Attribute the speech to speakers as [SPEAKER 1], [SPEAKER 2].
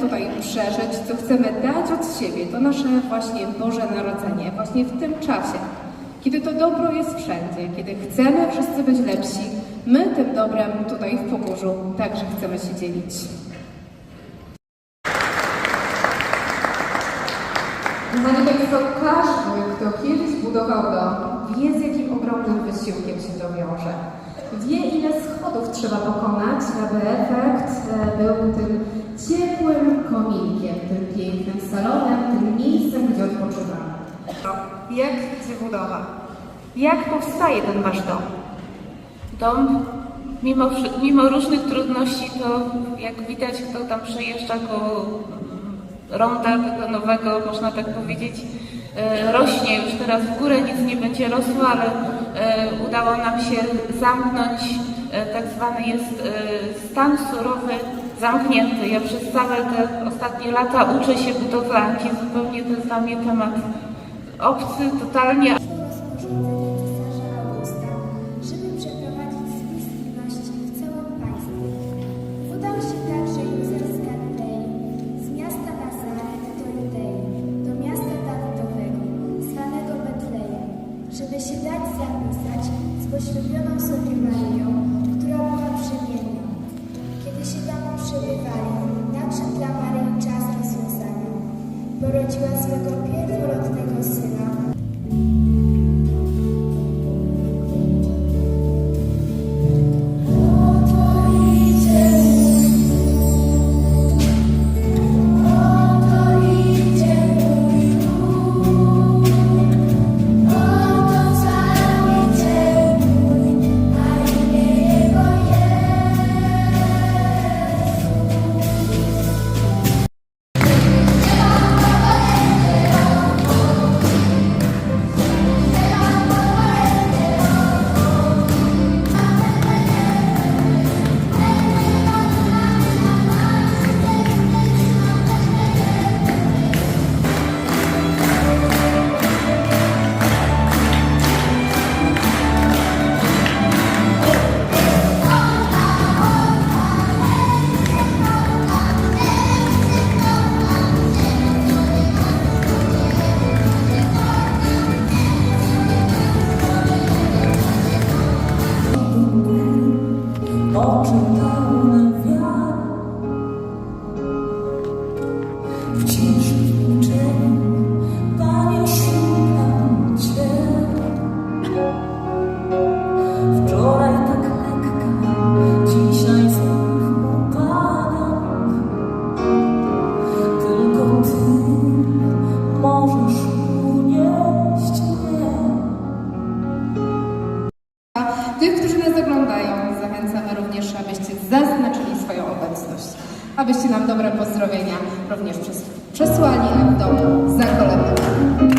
[SPEAKER 1] tutaj przeżyć, co chcemy dać od siebie, to nasze właśnie Boże Narodzenie, właśnie w tym czasie, kiedy to dobro jest wszędzie, kiedy chcemy wszyscy być lepsi, my tym dobrem tutaj w Pogórzu także chcemy się dzielić. Kochani Państwo, każdy, kto kiedyś budował dom, wie z jakim ogromnym wysiłkiem się to wiąże. Wie, trzeba pokonać, aby efekt e, był tym ciepłym kominkiem, tym pięknym salonem, tym miejscem, gdzie odpoczywamy.
[SPEAKER 2] Jak idzie budowa? Jak powstaje ten wasz dom?
[SPEAKER 3] Dom, mimo, mimo różnych trudności, to jak widać, kto tam przejeżdża koło ronda tego nowego, można tak powiedzieć, e, rośnie już teraz w górę, nic nie będzie rosło, ale e, udało nam się zamknąć, tak zwany jest e, stan surowy zamknięty. Ja przez całe te ostatnie lata uczę się budowlanki, zupełnie to jest dla mnie temat obcy, totalnie,
[SPEAKER 4] żeby się dać zapisać z poślubioną sobie Maryją,
[SPEAKER 1] spiritual abyście nam dobre pozdrowienia również przes- przesłali, a w domu zakolędowali.